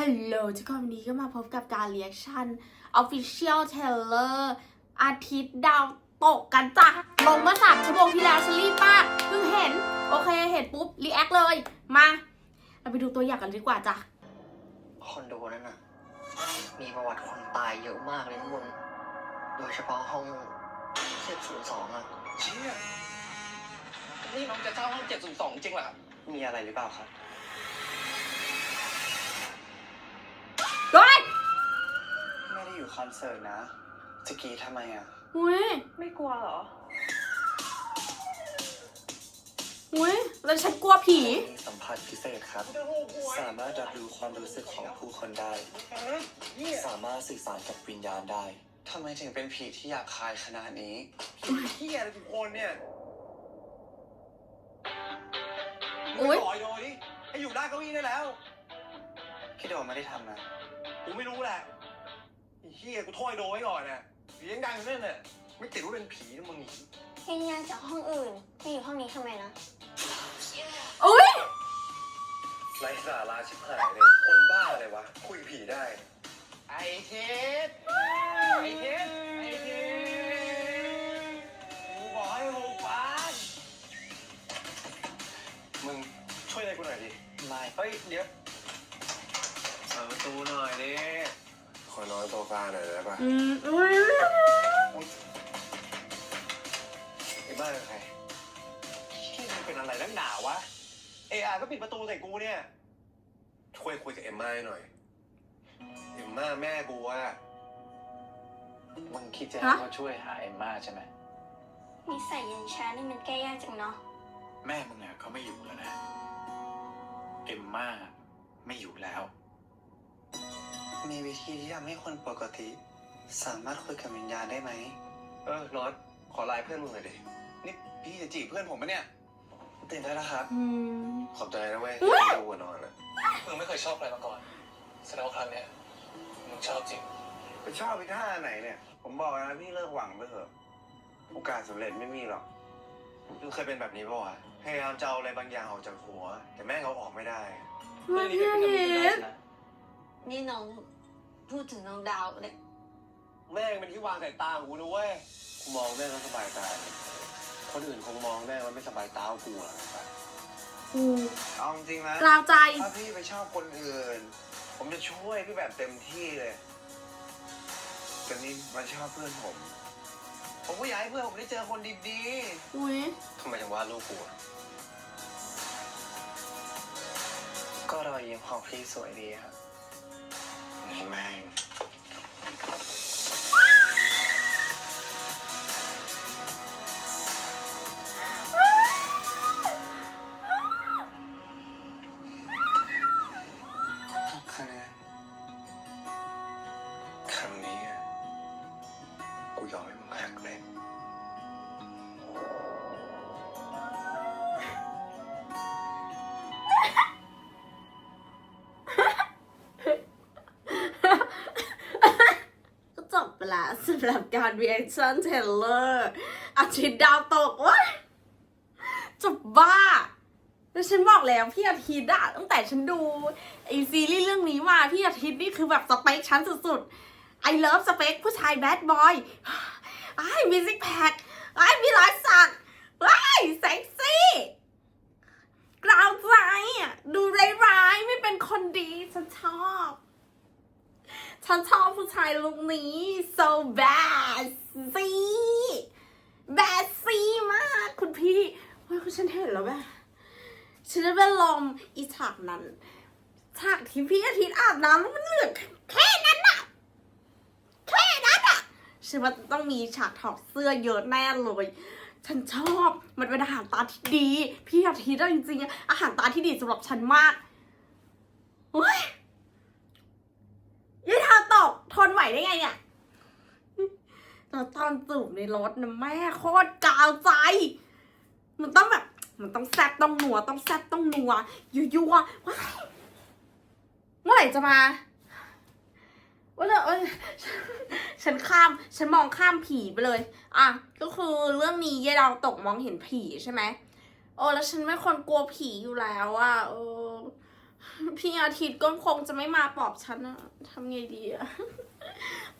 ฮัลโหลทุกคนวันนี้ก็มาพบกับการเรียกชั่น Official Trailer อาทิตย์ดาวตกกันจ้ะลงเมื่อสามชั่วโมงที่แล้วฉันรีบมากเพิ่งเห็น โอเค เห็นปุ๊บ รีแอคเลย มา เราไปดูตัวอย่างกันดีกว่าจ้ะ คอนโดนั้นน่ะ มีประวัติคนตายเยอะมากเลยนะมึงโดยเฉพาะห้อง702อะเชี่ยนี่น้องจะเช่าห้องเจ็ดศูนย์สองจริงเหรอครับมีอะไรหรือเปล่าครับ โอ้ยไม่ได้อยู่คอนเสิร์ตนะ จะกรีดทำไมอะ อุ้ยไม่กลัวเหรอ อุ้ยแล้วฉันกลัวผีมีสัมผัสพิเศษครับ สามารถรับรู้ความรู้สึกของผู้คนได้ สามารถสื่อสารกับวิญญาณได้ทำไมถึงเป็นผีที่หยาบคายขนาดนี้เฮียอะไรทุกคนเนี่ยอุ๊ยปล่อยโดยดิให้อยู่ได้เก้าอี้ได้แล้ว พี่โดมไม่ได้ทำนะ กูไม่รู้แหละไอ้เฮียกูโทษไอ้โดไว้ก่อนน่ะเสียงดังนั่นน่ะไม่ติดว่าเป็นผีนะมึงวิญญาณจากห้องอื่นมาอยู่ห้องนี้ทำไมนะ อุ้ยไร้สาระชิบหายเลย คนบ้าอะไรวะ คุยผีได้ ไอ้เทส อน้อยตัวกลางหน่อยได้ปะอืมอุ้ยไอ้บ้าเป็นใครที่มันเป็นอะไรนักหนาวะเออาก็ปิดประตูใส่กูเนี่ยช่วยคุยกับเอมม่าให้หน่อย เอมม่าแม่กูว่ามึงคิดจะให้เขาช่วยหาเอมม่าใช่ไหมนิสัยเย็นช้านี่มันแก้ยากจังเนาะแม่มึงเนี่ยเขาไม่อยู่แล้วนะ เอมม่าไม่อยู่แล้ว มีวิธีที่ทำให้คนปกติ สามารถคุยกับวิญญาณได้ไหม เออรถขอไลน์เพื่อนมึงหน่อยดิ นี่พี่จะจีบเพื่อนผมปะเนี่ย ตื่นได้แล้วครับ อืมขอบใจนะเว้ยอุ๊ยที่ดูก่อนนอนอะมึงไม่เคยชอบใครมาก่อนแสดงว่าครั้งเนี้ยมึงชอบจริง ไปชอบไปท่าไหนเนี่ย ผมบอกนะพี่เลิกหวังไปเถอะ โอกาสสำเร็จไม่มีหรอกมึงเคยเป็นแบบนี้ปะวะ พยายามจะเอาอะไรบางอย่างออกจากหัว แต่แม่งเอาออกไม่ได้มาพี่อาทิตย์นี่น้อง พูดถึงน้องดาวเลยแม่งเป็นที่วางสายตาของกูนะเว้ยกูมองแม่งแล้วสบายตาคนอื่นคงมองแม่งแล้วไม่สบายตาเอากูอะอืมเอาจริงนะกลาวใจ ถ้าพี่ไปชอบคนอื่น ผมจะช่วยพี่แบบเต็มที่เลยแต่นี่มาชอบเพื่อนผม ผมก็อยากให้เพื่อนผมได้เจอคนดีอุ้ยๆทำไมถึงว่าลูกกูอะก็รอยยิ้มของพี่สวยดีครับ แสำหรับการ reaction trailer อาทิตย์ดาวตกว้ยจบบ้าแล้วฉันบอกแล้วพี่อาทิตย์อะตั้งแต่ฉันดูไอซีรีส์เรื่องนี้มาพี่อาทิตย์นี่คือแบบสเปคฉันสุดๆ I love สเปคผู้ชายแบดบอยไอ้มีซิกแพคไอ้มีรอยสักไอ้เซ็กซี่กราวใจอะดูร้ายๆไม่เป็นคนดีฉันชอบ ฉันชอบผู้ชายลุคนี้ so bad ซีแบดซีมากคุณพี่เฮ้ยคุณฉันเห็นแล้วแบบฉันจะเป็นลมอีฉากนั้น ฉากที่พี่อาทิตย์อาบน้ำแล้วมันเหลือแค่นั้นอะแค่นั้นอะฉันว่าต้องมีฉากถอดเสื้อเยอะแน่เลย ฉันชอบมันเป็นอาหารตาที่ดี พี่อาทิตย์จริงๆอาหารตาที่ดีสำหรับฉันมากเฮ้ยยี่ทาตกทนไหวได้ไงเนี่ย ตอนตอนจูบในรถนะแม่โคตรกาวใจ มันต้องแบบ มันต้องแซ่บต้องหนัว ต้องแซ่บต้องนัวยั่วยั่วว้าเมื่อไหร่จะมาว่าเอ้ยฉันข้าม ฉันมองข้ามผีไปเลย อะ ก็คือเรื่องนี้ยายดาวตกมองเห็นผีใช่ไหมโอ้แล้วฉันไม่คนกลัวผีอยู่แล้วอะเออพี่อาทิตย์ก็คงจะไม่มาปอบฉันอะทำไงดีอะ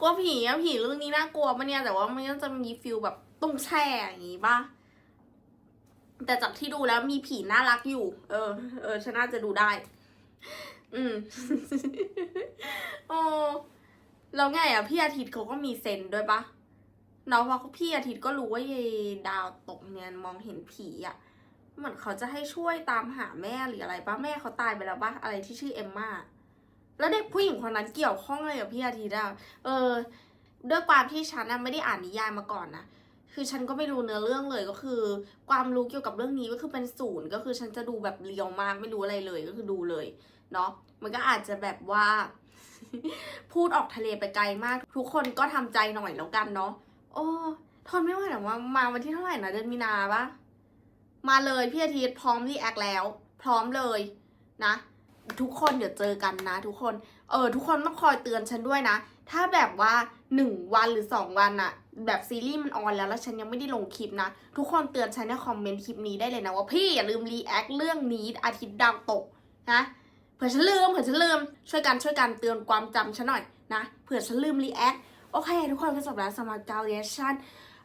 กลัวผีอะผีเรื่องนี้น่ากลัวปะเนี่ยแต่ว่ามันก็จะมีฟิลแบบตุ้งแช่อย่างงี้ปะแต่จากที่ดูแล้วมีผีน่ารักอยู่ เออ เออฉันน่าจะดูได้ อืมโอ้แล้วไงอะพี่อาทิตย์เขาก็มีเซนด้วยปะเนาะเพราะพี่อาทิตย์ก็รู้ว่ายายดาวตกเนี่ยมองเห็นผีอะเหมือนเขาจะให้ช่วยตามหาแม่หรืออะไรปะแม่เขาตายไปแล้วปะอะไรที่ชื่อเอมม่า แล้วเด็กผู้หญิงคนนั้นเกี่ยวข้องอะไรกับพี่อาทิตย์อะเออ ด้วยความที่ฉันน่ะไม่ได้อ่านนิยายมาก่อนนะ คือฉันก็ไม่รู้เนื้อเรื่องเลยก็คือ ความรู้เกี่ยวกับเรื่องนี้ก็คือเป็นศูนย์ก็คือฉันจะดูแบบเรียวมากไม่รู้อะไรเลยก็คือดูเลยเนาะ มันก็อาจจะแบบว่า พูดออกทะเลไปไกลมาก ทุกคนก็ทำใจหน่อยแล้วกันเนาะ โอ้ทนไม่ไหวหรอว่ามาวันที่เท่าไหร่นะเดือนมีนาปะมาเลยพี่อาทิตย์พร้อมรีแอคแล้ว พร้อมเลยนะ ทุกคนเดี๋ยวเจอกันนะ ทุกคน เออ ทุกคนต้องคอยเตือนฉันด้วยนะ ถ้าแบบว่าหนึ่งวันหรือสองวันอะแบบซีรีส์มันออนแล้วแล้วฉันยังไม่ได้ลงคลิปนะ ทุกคนเตือนฉันในคอมเมนต์คลิปนี้ได้เลยนะ ว่าพี่อย่าลืมรีแอคเรื่องนี้อาทิตย์ดาวตกนะเผื่อฉันลืมเผื่อฉันลืมช่วยกันช่วยกันเตือนความจำฉันหน่อยนะเผื่อฉันลืมรีแอคโอเค ทุกคนก็จบแล้วสำหรับการเรียชั่น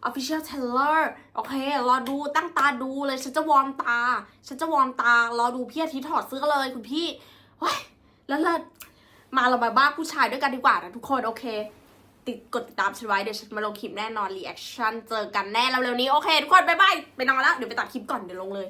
Official Trailer โอเค รอดูตั้งตาดูเลย ฉันจะวอร์มตา ฉันจะวอร์มตา รอดูพี่อาทิตย์ถอดเสื้อเลยคุณพี่ว้ายแล้วเลิศมาเรามาบ้าผู้ชายด้วยกันดีกว่านะทุกคน โอเค ติดกดติดตามฉันไว้ เดี๋ยวฉันมาลงคลิปแน่นอนรีแอคชั่นเจอกันแน่เร็วๆนี้ โอเค ทุกคน บ๊ายบาย ไปนอนแล้ว เดี๋ยวไปตัดคลิปก่อน เดี๋ยวลงเลย